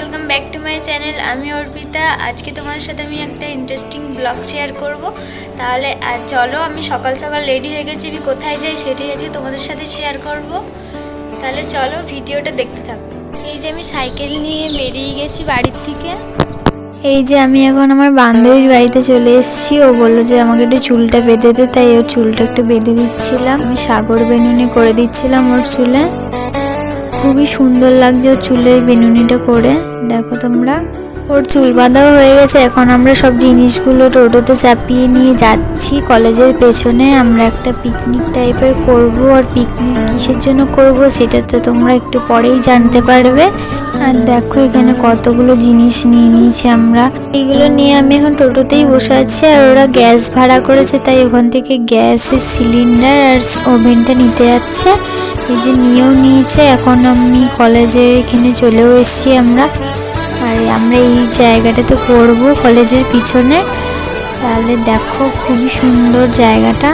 Welcome back to my channel আমি অর্পিতা। আজকে তোমার সাথে আমি একটা ইন্টারেস্টিং ব্লগ শেয়ার করব। তাহলে আর চলো, আমি সকাল সকাল রেডি হয়ে গেছি। আমি কোথায় যাই সেটাই আজকে তোমাদের সাথে শেয়ার করব। তাহলে চলো, ভিডিওটা দেখতে থাকো। এই যে আমি সাইকেল নিয়ে বেরিয়ে গেছি বাড়ির থেকে। এই যে আমি এখন আমার বান্ধবীর বাড়িতে চলে এসেছি। ও বলল যে, আমাকে একটু চুলটা বেঁধে দে। তাই ওর চুলটা একটু বেঁধে দিচ্ছিলাম। আমি সাগর বেনুনি করে দিচ্ছিলাম ওর চুলে। খুবই সুন্দর লাগছে ওর চুলের বেনুনিটা করে। দেখো তোমরা। ওর চুল বাঁধাও হয়ে গেছে। এখন আমরা সব জিনিসগুলো টোটোতে চাপিয়ে নিয়ে যাচ্ছি। কলেজের পেছনে আমরা একটা পিকনিক টাইপের করব। আর পিকনিক কিসের জন্য করব সেটা তো তোমরা একটু পরেই জানতে পারবে। আর দেখো এখানে কতগুলো জিনিস নিয়ে নিয়েছি আমরা। এগুলো নিয়ে আমি এখন টোটোতেই বসে আছি। আর ওরা গ্যাস ভাড়া করেছে, তাই ওখান থেকে গ্যাসের সিলিন্ডার আর ওভেনটা নিতে যাচ্ছে। এই যে নিয়েও নিয়েছে, এখন আমি কলেজের এখানে চলেও এসেছি আমরা। আর আমরা এই জায়গাটাতে করব কলেজের পিছনে। তাহলে দেখো খুবই সুন্দর জায়গাটা।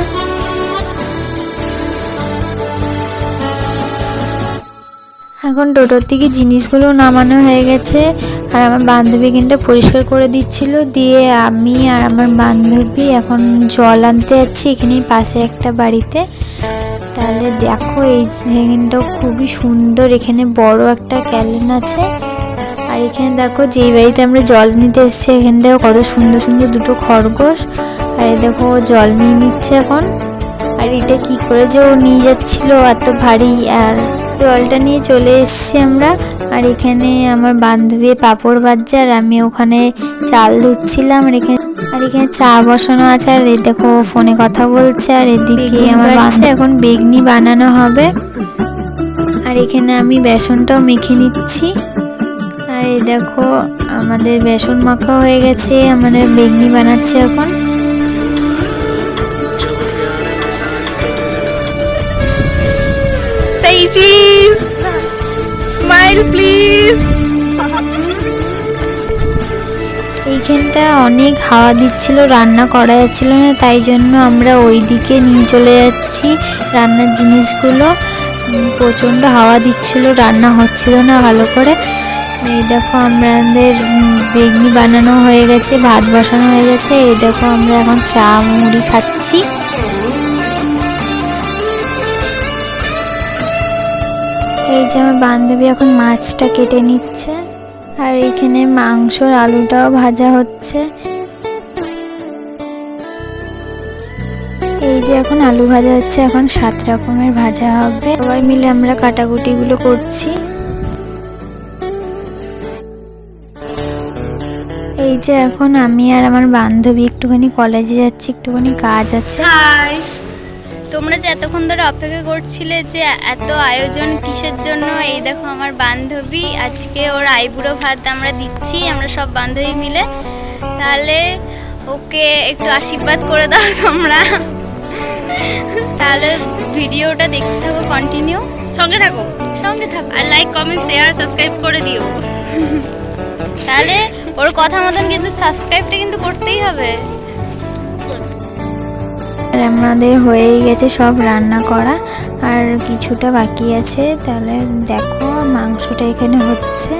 এখন টোটোর থেকে জিনিসগুলো নামানো হয়ে গেছে। আর আমার বান্ধবী কিন্তু পরিষ্কার করে দিচ্ছিল। দিয়ে আমি আর আমার বান্ধবী এখন জল আনতে যাচ্ছি এখানে পাশে একটা বাড়িতে। তাহলে দেখো এই জায়গাটাও খুবই সুন্দর। এখানে বড় একটা ক্যালেন আছে। আর এখানে দেখো যেই বাড়িতে আমরা জল নিতে এসেছি, এখানে দেখো কত সুন্দর সুন্দর দুটো খরগোশ। আর এই দেখো জল নিয়ে নিচ্ছে এখন। আর এটা কি করে যে ও নিয়ে যাচ্ছিল, এত ভারী। আর জলটা নিয়ে চলে এসেছি আমরা। আর এখানে আমার বান্ধবী পাপড় বাজছে, আর আমি ওখানে চাল ধুচ্ছিলাম। আর এখানে আর এখানে চা বসানো আছে আর এই দেখো ফোনে কথা বলছে আর এদিকে আমার বাচ্চা এখন বেগনি বানানো হবে আর এখানে আমি বেসনটাও মেখে নিচ্ছি আর এই দেখো আমাদের বেসন মাখা হয়ে গেছে আমাদের বেগনি বানাচ্ছে এখন Say cheese. Smile, please. এইখানটা অনেক হাওয়া দিচ্ছিল, রান্না করা যাচ্ছিল না, তাই জন্য আমরা ওই দিকে নিয়ে চলে যাচ্ছি রান্নার জিনিসগুলো। প্রচণ্ড হাওয়া দিচ্ছিল, রান্না হচ্ছিল না ভালো করে। এই দেখো আমাদের বেগনি বানানো হয়ে গেছে, ভাত বসানো হয়ে গেছে, এই দেখো আমরা এখন চা, মুড়ি খাচ্ছি। এই যে আমার বান্ধবী এখন মাছটা কেটে নিচ্ছে। আর এখানে মাংসর আলুটাও ভাজা হচ্ছে। এই যে এখন আলু ভাজা হচ্ছে, এখন সাত রকমের ভাজা হবে। সবাই মিলে আমরা কাটাকুটিগুলো করছি। এই যে এখন আমি আর আমার বান্ধবী একটুখানি কলেজে যাচ্ছি, একটুখানি কাজ আছে. তোমরা যে এতক্ষণ ধরে অপেক্ষা করছিলে যে এত আয়োজন কিসের জন্য এই দেখো আমার বান্ধবী আজকে ওর আইবুড়ো ভাত আমরা দিচ্ছি আমরা সব বান্ধবী মিলে। তাহলে ওকে একটু আশীর্বাদ করে দাও তোমরা। তাহলে ভিডিওটা দেখতে থাকো কন্টিনিউ সঙ্গে থাকো। সঙ্গে থাকো। আর লাইক কমেন্ট শেয়ার সাবস্ক্রাইব করে দিও। তাহলে ওর কথা মতন কিন্তু সাবস্ক্রাইবটা কিন্তু করতেই হবে। আর আমাদের হয়েই গেছে সব রান্না করা। আর কিছুটা বাকি আছে। তাহলে দেখো মাংসটা এখানে হচ্ছে।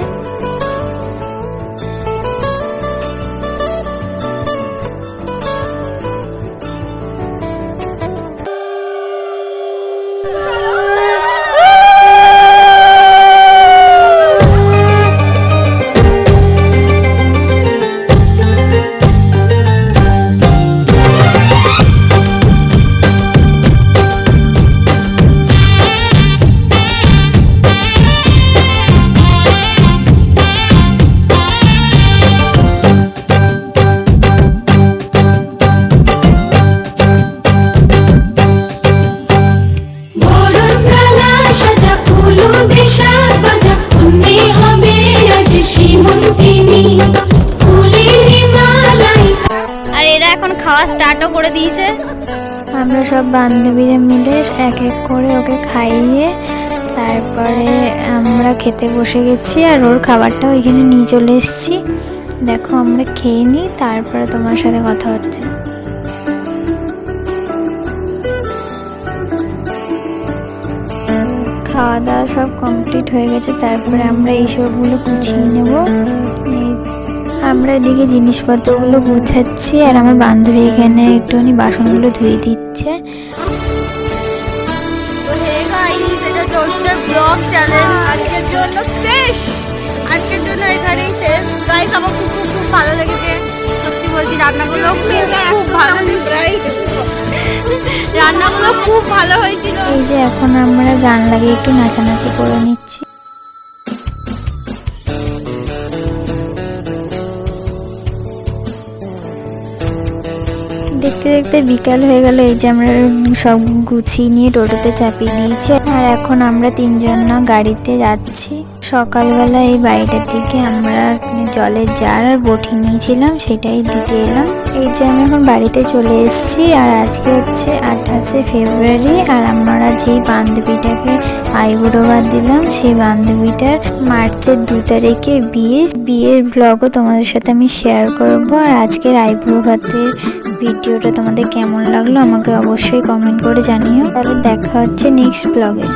খাওয়া স্টার্টও করে দিয়েছে। আমরা সব বান্ধবীরা মিলে এক এক করে ওকে খাইয়ে তারপরে আমরা খেতে বসে গেছি আর ওর খাবারটাও ওইখানে নিয়ে চলে এসেছি। দেখো আমরা খেয়ে নিই, তারপরে তোমার সাথে কথা হচ্ছে। খাওয়া দাওয়া সব কমপ্লিট হয়ে গেছে, তারপরে আমরা এইসবগুলো গুছিয়ে নেব। আমরা এদিকে জিনিসপত্রগুলো গুছাচ্ছি আর আমার বান্ধবী এখানে একটুখানি বাসনগুলো ধুয়ে দিচ্ছে। ব্লগ চ্যালেঞ্জ আজকের জন্য শেষ। আজকের জন্য এখানেই শেষ। গাইস আমার খুব খুব খুব ভালো লেগেছে। সত্যি বলছি রান্নাগুলো খুব খুব ভালো রান্নাগুলো খুব ভালো হয়েছিল। এই যে এখন আমরা গান লাগিয়ে একটু নাচানাচি করে নিচ্ছি। দেখতে দেখতে বিকাল হয়ে গেল। এই যে আমরা সব গুছিয়ে নিয়ে টোটোতে চাপিয়ে দিয়েছি আর এখন আমরা তিনজন না গাড়িতে যাচ্ছি। সকালবেলা এই বাড়িটার দিকে আমরা জলের জার আর বটি নিয়েছিলাম সেটাই দিতে এলাম। এই যে আমি এখন বাড়িতে চলে এসেছি আর আজকে হচ্ছে আঠাশে ফেব্রুয়ারি আর আমরা যে বান্ধবীটাকে আইবুড়ো বাদ দিলাম, সেই বান্ধবীটার মার্চের দু তারিখে বিয়ে। বিয়ের ব্লগও তোমাদের সাথে আমি শেয়ার করব। আর আজকের আইবুড়ো ভাতের ভিডিওটা তোমাদের কেমন লাগল আমাকে অবশ্যই কমেন্ট করে জানিও। তাহলে দেখা হচ্ছে নেক্সট ব্লগে